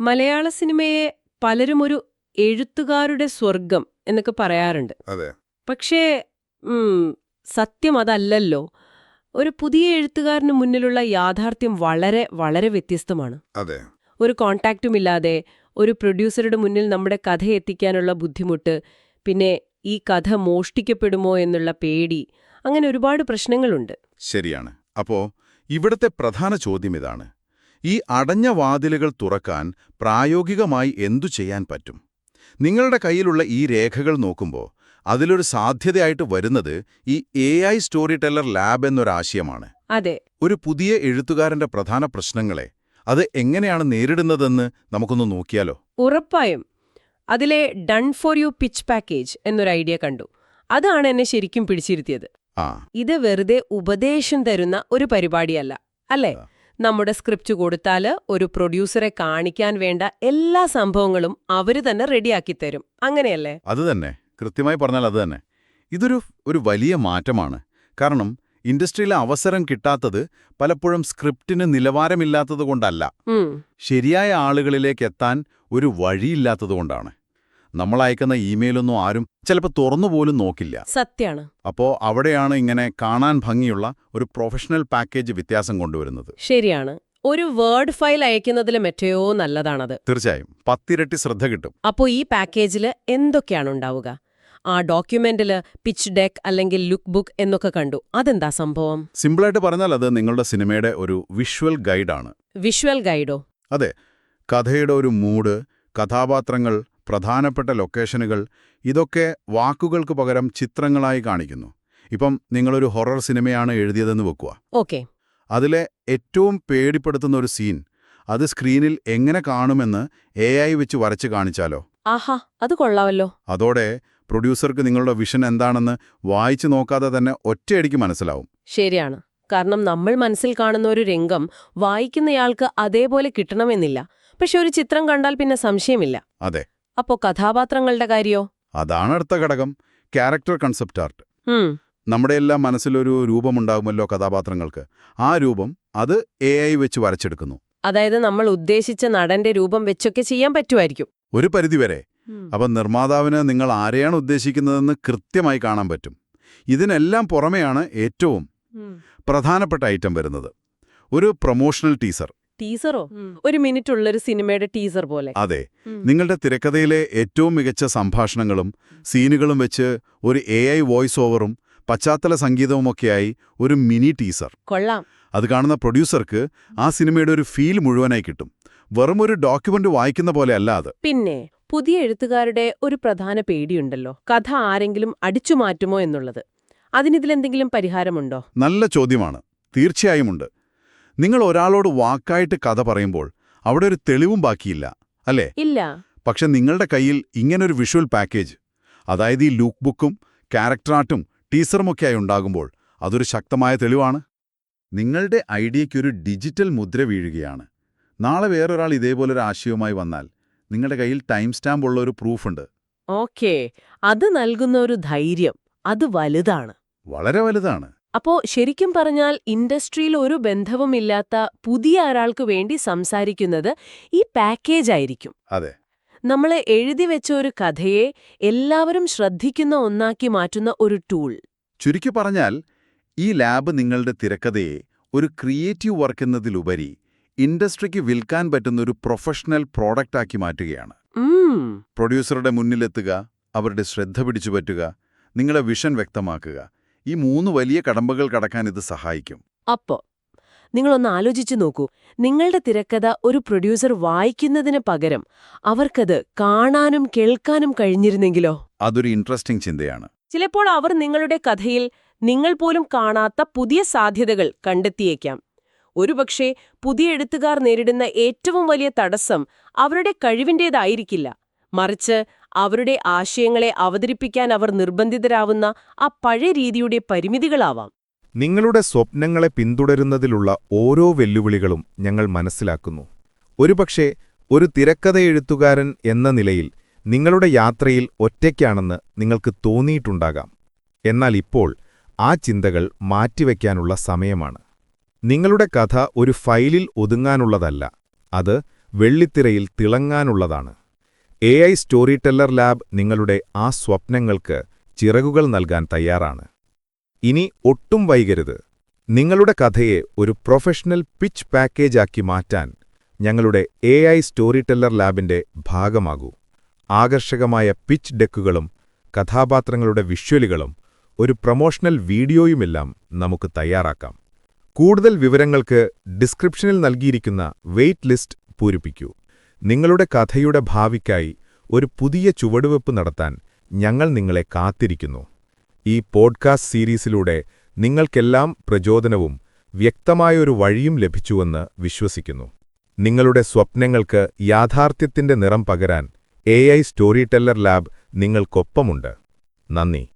മലയാള സിനിമയെ പലരും ഒരു എഴുത്തുകാരുടെ സ്വർഗം എന്നൊക്കെ പറയാറുണ്ട്. അതെ. പക്ഷേ സത്യം അതല്ലല്ലോ. ഒരു പുതിയ എഴുത്തുകാരന് മുന്നിലുള്ള യാഥാർത്ഥ്യം വളരെ വളരെ വ്യത്യസ്തമാണ്. അതെ. ഒരു കോണ്ടാക്റ്റുമില്ലാതെ ഒരു പ്രൊഡ്യൂസറുടെ മുന്നിൽ നമ്മുടെ കഥ എത്തിക്കാനുള്ള ബുദ്ധിമുട്ട് പിന്നെ ഈ കഥ മോഷ്ടിക്കപ്പെടുമോ എന്നുള്ള പേടി അങ്ങനെ ഒരുപാട് പ്രശ്നങ്ങളുണ്ട്. ശരിയാണ്. അപ്പോ ഇവിടത്തെ പ്രധാന ചോദ്യം ഇതാണ്. ഈ അടഞ്ഞ വാതിലുകൾ തുറക്കാൻ പ്രായോഗികമായി എന്തു ചെയ്യാൻ പറ്റും? നിങ്ങളുടെ കയ്യിലുള്ള ഈ രേഖകൾ നോക്കുമ്പോൾ അതിലൊരു സാധ്യതയായിട്ട് വരുന്നത് ഈ A I story teller lab എന്നൊരാശയമാണ്. അതെ. ഒരു പുതിയ എഴുത്തുകാരന്റെ പ്രധാന പ്രശ്നങ്ങളെ അത് എങ്ങനെയാണ് നേരിടുന്നതെന്ന് നമുക്കൊന്ന് നോക്കിയാലോ? ഉറപ്പായും. അതിലെ done for you pitch package എന്നൊരു ഐഡിയ കണ്ടു. അതാണ് എന്നെ ശരിക്കും പിടിച്ചിരുത്തിയത്. ആ. ഇത് വെറുതെ ഉപദേശം തരുന്ന ഒരു പരിപാടിയല്ല അല്ലേ. നമ്മുടെ സ്ക്രിപ്റ്റ് കൊടുത്താൽ ഒരു പ്രൊഡ്യൂസറെ കാണിക്കാൻ വേണ്ട എല്ലാ സംഭവങ്ങളും അവർ തന്നെ റെഡിയാക്കി തരും. അങ്ങനെയല്ലേ? അത് തന്നെ. കൃത്യമായി പറഞ്ഞാൽ അത് തന്നെ. ഇതൊരു ഒരു വലിയ മാറ്റമാണ്. കാരണം ഇൻഡസ്ട്രിയിലെ അവസരം കിട്ടാത്തത് പലപ്പോഴും സ്ക്രിപ്റ്റിന് നിലവാരമില്ലാത്തത് കൊണ്ടല്ല. ശരിയായ ആളുകളിലേക്ക് എത്താൻ ഒരു വഴിയില്ലാത്തതുകൊണ്ടാണ് നമ്മൾ അയക്കുന്ന ഇമെയിലൊന്നും ആരും ചിലപ്പോൾ തുറന്നുപോലും നോക്കില്ല. സത്യാണ്. അപ്പോ അവിടെയാണ് ഇങ്ങനെ കാണാൻ ഭംഗിയുള്ള ഒരു പ്രൊഫഷണൽ പാക്കേജ് വ്യത്യാസം കൊണ്ടുവരുന്നത്. ശരിയാണ്. ഒരു വേർഡ് ഫയൽ അയക്കുന്നതിൽ മെറ്റയോ നല്ലതാണത്. തീർച്ചയായും. പത്തിരട്ടി ശ്രദ്ധ കിട്ടും. അപ്പോ ഈ പാക്കേജിൽ എന്തൊക്കെയാണ് ഉണ്ടാവുക? ആ ഡോക്യുമെന്റിൽ പിച്ച് ഡെക്ക് അല്ലെങ്കിൽ ലുക്ക് ബുക്ക് എന്നൊക്കെ കണ്ടു. അതെന്താ സംഭവം? സിമ്പിളായിട്ട് പറഞ്ഞാൽ അത് നിങ്ങളുടെ സിനിമയുടെ ഒരു വിഷ്വൽ ഗൈഡാണ് വിഷ്വൽ ഗൈഡോ അതെ. കഥയുടെ ഒരു മൂഡ് കഥാപാത്രങ്ങൾ പ്രധാനപ്പെട്ട ലൊക്കേഷനുകൾ ഇതൊക്കെ വാക്കുകൾക്ക് പകരം ചിത്രങ്ങളായി കാണിക്കുന്നു. ഇപ്പം നിങ്ങളൊരു ഹൊറർ സിനിമയാണ് എഴുതിയതെന്ന് വെക്കുക. ഓക്കെ. അതിലെ ഏറ്റവും പേടിപ്പെടുത്തുന്ന ഒരു സീൻ അത് സ്ക്രീനിൽ എങ്ങനെ കാണുമെന്ന് എ ഐ വെച്ച് വരച്ച് കാണിച്ചാലോ? ആഹാ അത് കൊള്ളാമല്ലോ അതോടെ പ്രൊഡ്യൂസർക്ക് നിങ്ങളുടെ വിഷൻ എന്താണെന്ന് വായിച്ചു നോക്കാതെ തന്നെ ഒറ്റയടിക്ക് മനസ്സിലാവും. ശരിയാണ്. കാരണം നമ്മൾ മനസ്സിൽ കാണുന്ന ഒരു രംഗം വായിക്കുന്നയാൾക്ക് അതേപോലെ കിട്ടണമെന്നില്ല. പക്ഷെ ഒരു ചിത്രം കണ്ടാൽ പിന്നെ സംശയമില്ല. അതെ. അപ്പോ കഥാപാത്രങ്ങളുടെ കാര്യോ? അതാണ് അടുത്ത ഘടകം. ക്യാരക്ടർ കൺസെപ്റ്റ് ആർട്ട് നമ്മുടെ എല്ലാം മനസ്സിലൊരു രൂപമുണ്ടാകുമല്ലോ കഥാപാത്രങ്ങൾക്ക്. ആ രൂപം അത് എ ഐ വെച്ച് വരച്ചെടുക്കുന്നു. അതായത് നമ്മൾ ഉദ്ദേശിച്ച നടന്റെ രൂപം വെച്ചൊക്കെ ചെയ്യാൻ പറ്റുമായിരിക്കും. ഒരു പരിധിവരെ. അപ്പൊ നിർമ്മാതാവിന് നിങ്ങൾ ആരെയാണ് ഉദ്ദേശിക്കുന്നതെന്ന് കൃത്യമായി കാണാൻ പറ്റും. ഇതിനെല്ലാം പുറമെയാണ് ഏറ്റവും പ്രധാനപ്പെട്ട ഐറ്റം വരുന്നത്. ഒരു പ്രൊമോഷണൽ ടീസർ ടീസറോ? ഒരു മിനിറ്റ് ഉള്ള ഒരു സിനിമയുടെ ടീസർ പോലെ. അതെ. നിങ്ങളുടെ തിരക്കഥയിലെ ഏറ്റവും മികച്ച സംഭാഷണങ്ങളും സീനുകളും വെച്ച് ഒരു എ ഐ വോയിസ് ഓവറും പശ്ചാത്തല സംഗീതവുമൊക്കെയായി ഒരു മിനി ടീസർ. കൊള്ളാം. അത് കാണുന്ന പ്രൊഡ്യൂസർക്ക് ആ സിനിമയുടെ ഒരു ഫീൽ മുഴുവനായി കിട്ടും. വെറും ഒരു ഡോക്യുമെന്റ് വായിക്കുന്ന പോലെ അല്ല അത്. പിന്നെ പുതിയ എഴുത്തുകാരുടെ ഒരു പ്രധാന പേടിയുണ്ടല്ലോ. കഥ ആരെങ്കിലും അടിച്ചു മാറ്റുമോ എന്നുള്ളത്. അതിനിതിലെന്തെങ്കിലും പരിഹാരമുണ്ടോ? നല്ല ചോദ്യമാണ്. തീർച്ചയായുമുണ്ട് നിങ്ങൾ ഒരാളോട് വാക്കായിട്ട് കഥ പറയുമ്പോൾ അവിടെ ഒരു തെളിവും ബാക്കിയില്ല അല്ലേ? ഇല്ല. പക്ഷെ നിങ്ങളുടെ കയ്യിൽ ഇങ്ങനൊരു വിഷ്വൽ പാക്കേജ് അതായത് ഈ ലുക്ക് ബുക്കും ക്യാരക്ടർ ആർട്ടും ടീസറുമൊക്കെയായി ഉണ്ടാകുമ്പോൾ അതൊരു ശക്തമായ തെളിവാണ്. നിങ്ങളുടെ ഐഡിയയ്ക്കൊരു ഡിജിറ്റൽ മുദ്ര വീഴുകയാണ്. നാളെ വേറൊരാൾ ഇതേപോലൊരു ആശയവുമായി വന്നാൽ നിങ്ങളുടെ കയ്യിൽ ടൈം സ്റ്റാമ്പ് ഉള്ള ഒരു പ്രൂഫുണ്ട്. ഓക്കേ. അത് നൽകുന്ന ഒരു ധൈര്യം. അത് വലുതാണ്. വളരെ വലുതാണ്. അപ്പോ ശരിക്കും പറഞ്ഞാൽ ഇൻഡസ്ട്രിയിൽ ഒരു ബന്ധവുമില്ലാത്ത പുതിയ ഒരാൾക്ക് വേണ്ടി സംസാരിക്കുന്നത് ഈ പാക്കേജ് ആയിരിക്കും. അതെ. നമ്മൾ എഴുതി വെച്ച ഒരു കഥയെ എല്ലാവരും ശ്രദ്ധിക്കുന്ന ഒന്നാക്കി മാറ്റുന്ന ഒരു ടൂൾ. ചുരുക്കി പറഞ്ഞാൽ ഈ ലാബ് നിങ്ങളുടെ തിരക്കഥയെ ഒരു ക്രിയേറ്റീവ് വർക്ക് എന്നതിലുപരി ഇൻഡസ്ട്രിക്ക് വിൽക്കാൻ പറ്റുന്ന ഒരു പ്രൊഫഷണൽ പ്രോഡക്റ്റ് ആക്കി മാറ്റുകയാണ്. പ്രൊഡ്യൂസറുടെ മുന്നിലെത്തുക അവരുടെ ശ്രദ്ധ പിടിച്ചുപറ്റുക നിങ്ങളുടെ വിഷൻ വ്യക്തമാക്കുക ഈ മൂന്ന് വലിയ കടമ്പകൾ കടക്കാൻ ഇത് സഹായിക്കും. അപ്പോ നിങ്ങളൊന്ന് ആലോചിച്ചു നോക്കൂ. നിങ്ങളുടെ തിരക്കഥ ഒരു പ്രൊഡ്യൂസർ വായിക്കുന്നതിന് പകരം അവർക്കത് കാണാനും കേൾക്കാനും കഴിഞ്ഞിരുന്നെങ്കിലോ? അതൊരു ഇൻട്രസ്റ്റിംഗ് ചിന്തയാണ്. ചിലപ്പോൾ അവർ നിങ്ങളുടെ കഥയിൽ നിങ്ങൾ പോലും കാണാത്ത പുതിയ സാധ്യതകൾ കണ്ടെത്തിയേക്കാം. ഒരുപക്ഷെ പുതിയ എഴുത്തുകാർ നേരിടുന്ന ഏറ്റവും വലിയ തടസ്സം അവരുടെ കഴിവിന്റേതായിരിക്കില്ല. മറിച്ച് അവരുടെ ആശയങ്ങളെ അവതരിപ്പിക്കാൻ അവർ നിർബന്ധിതരാവുന്ന ആ പഴയ രീതിയുടെ പരിമിതികളാവാം. നിങ്ങളുടെ സ്വപ്നങ്ങളെ പിന്തുടരുന്നതിലുള്ള ഓരോ വെല്ലുവിളികളും ഞങ്ങൾ മനസ്സിലാക്കുന്നു. ഒരുപക്ഷെ ഒരു തിരക്കഥ എഴുത്തുകാരൻ എന്ന നിലയിൽ നിങ്ങളുടെ യാത്രയിൽ ഒറ്റയ്ക്കാണെന്ന് നിങ്ങൾക്ക് തോന്നിയിട്ടുണ്ടാകാം. എന്നാൽ ഇപ്പോൾ ആ ചിന്തകൾ മാറ്റിവെക്കാനുള്ള സമയമാണ്. നിങ്ങളുടെ കഥ ഒരു ഫയലിൽ ഒതുങ്ങാനുള്ളതല്ല അത് വെള്ളിത്തിരയിൽ തിളങ്ങാനുള്ളതാണ്. A I story teller lab നിങ്ങളുടെ ആ സ്വപ്നങ്ങൾക്ക് ചിറകുകൾ നൽകാൻ തയ്യാറാണ്. ഇനി ഒട്ടും വൈകരുത്. നിങ്ങളുടെ കഥയെ ഒരു പ്രൊഫഷണൽ പിച്ച് പാക്കേജാക്കി മാറ്റാൻ ഞങ്ങളുടെ എ ഐ സ്റ്റോറി ടെല്ലർ ലാബിന്റെ ഭാഗമാകൂ. ആകർഷകമായ പിച്ച് ഡെക്കുകളും കഥാപാത്രങ്ങളുടെ വിഷ്വലുകളും ഒരു പ്രൊമോഷണൽ വീഡിയോയുമെല്ലാം നമുക്ക് തയ്യാറാക്കാം. കൂടുതൽ വിവരങ്ങൾക്ക് ഡിസ്ക്രിപ്ഷനിൽ നൽകിയിരിക്കുന്ന വെയ്റ്റ് ലിസ്റ്റ് പൂരിപ്പിക്കൂ. നിങ്ങളുടെ കഥയുടെ ഭാവിക്കായി ഒരു പുതിയ ചുവടുവെപ്പ് നടത്താൻ ഞങ്ങൾ നിങ്ങളെ കാത്തിരിക്കുന്നു. ഈ പോഡ്കാസ്റ്റ് സീരീസിലൂടെ നിങ്ങൾക്കെല്ലാം പ്രചോദനവും വ്യക്തമായൊരു വഴിയും ലഭിച്ചുവെന്ന് വിശ്വസിക്കുന്നു. നിങ്ങളുടെ സ്വപ്നങ്ങൾക്ക് യാഥാർത്ഥ്യത്തിന്റെ നിറം പകരാൻ A I story teller lab നിങ്ങൾക്കൊപ്പമുണ്ട്. നന്ദി.